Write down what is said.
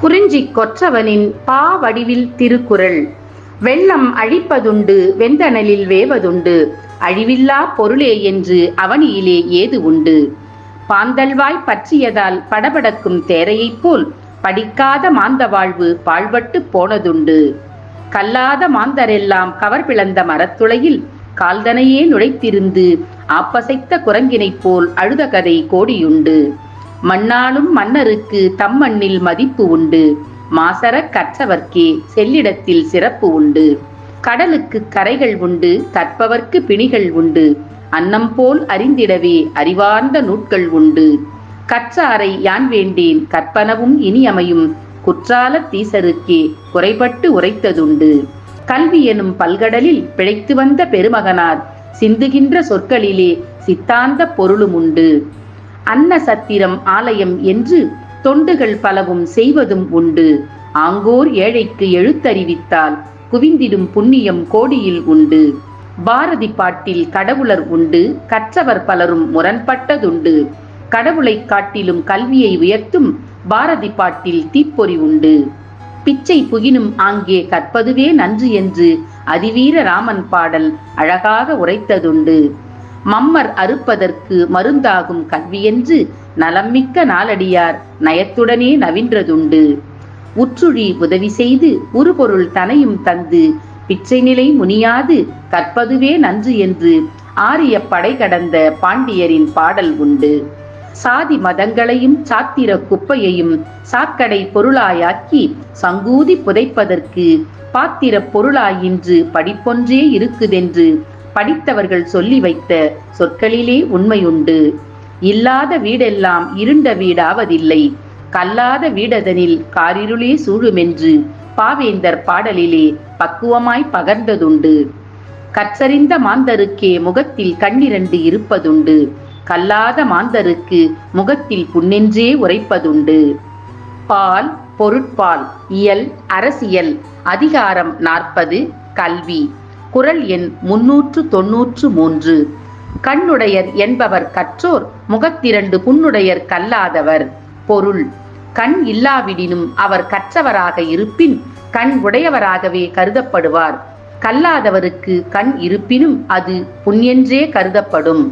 குறிஞ்சி கொற்றவனின் பா வடிவில் திருக்குறள். வெள்ளம் அழிப்பதுண்டு வெந்தணலில் வேவதுண்டு. அழிவில்லா பொருளே என்று அவனியிலே ஏது உண்டு? பாந்தல்வாய் பற்றியதால் படபடக்கும் தேரையைப் போல் படிக்காத மாந்த வாழ்வு பாழ்பட்டு போனதுண்டு. கல்லாத மாந்தரெல்லாம் கவர் பிளந்த மரத்துளையில் கால்தனையே நுழைத்திருந்து ஆப்பசைத்த குரங்கினைப் போல் அழுத கதை கோடியுண்டு. மண்ணாளும் மன்னருக்கு தம் மண்ணில் மதிப்பு உண்டு. மாசர கற்றவர்க்கே செல்லிடத்தில் சிறப்பு உண்டு. கடலுக்கு கரைகள் உண்டு கற்பவர்க்கு பிணிகள் உண்டு. அன்னம் போல் அறிந்திடவே அறிவார்ந்த நூட்கள் உண்டு. கற்றாரை யான் வேண்டேன்? கற்பனவும் இனியமையும் குற்றால தீசருக்கே குறைபட்டு உரைத்ததுண்டு. கல்வி எனும் பல்கடலில் பிழைத்து வந்த பெருமகனார் சிந்துகின்ற சொற்களிலே சித்தாந்த பொருளும் உண்டு. அன்ன சத்திரம் ஆலயம் என்று தொண்டுகள் பலவும் செய்வதும் உண்டு. ஆங்கோர் ஏழைக்கு எழுத்தறிவித்தால் குவிந்திடும் புண்ணியம் கோடியில் உண்டு. பாரதி பாட்டில் கடவுளர் உண்டு கற்றவர் பலரும் முரண்பட்டதுண்டு. கடவுளைக் காட்டிலும் கல்வியை உயர்த்தும் பாரதி பாட்டில் தீப்பொறி உண்டு. பிச்சை புகினும் ஆங்கே கற்பதுவே நன்று என்று அதிவீர ராமன் பாடல் அழகாக உரைத்ததுண்டு. மம்மர் அறுப்பதற்கு மருந்தாகும் கல்வியென்று நலம்மிக்க நாளடியார் நயத்துடனே நவின்றதுண்டு. உற்றுழி உதவி செய்து உருபொருள் தனையும் தந்து பிச்சை நிலை முனியாது கற்பதுவே நன்று என்று ஆரிய படை கடந்த பாண்டியரின் பாடல் உண்டு. சாதி மதங்களையும் சாத்திர குப்பையையும் சாக்கடை பொருளாயாக்கி சங்கூதி புதைப்பதற்கு பாத்திர பொருளாயின்று படிப்பொன்றே இருக்குதென்று படித்தவர்கள் சொல்லி வைத்த சொற்களிலே உண்மையுண்டு. இல்லாத வீடெல்லாம் இருண்ட வீடாவதில்லை. கல்லாத வீடதனில் காரிருளே சூழுமென்று பாவேந்தர் பாடலிலே பக்குவமாய் பகர்ந்ததுண்டு. கற்றறிந்த மாந்தருக்கே முகத்தில் கண்ணிரண்டு இருப்பதுண்டு. கல்லாத மாந்தருக்கு முகத்தில் புன்னென்றே உரைப்பதுண்டு. பால் பொருட்பால் இயல் அரசியல் அதிகாரம் நாற்பது கல்வி. குரல் எண் முன்னூற்று தொன்னூற்று மூன்று. கண்ணுடையர் என்பவர் கற்றோர் முகத்திரண்டு புண்ணுடையர் கல்லாதவர். பொருள் கண் இல்லாவிடினும் அவர் கற்றவராக இருப்பின் கண் உடையவராகவே கருதப்படுவார். கல்லாதவருக்கு கண் இருப்பினும் அது புண்ணியன்றே கருதப்படும்.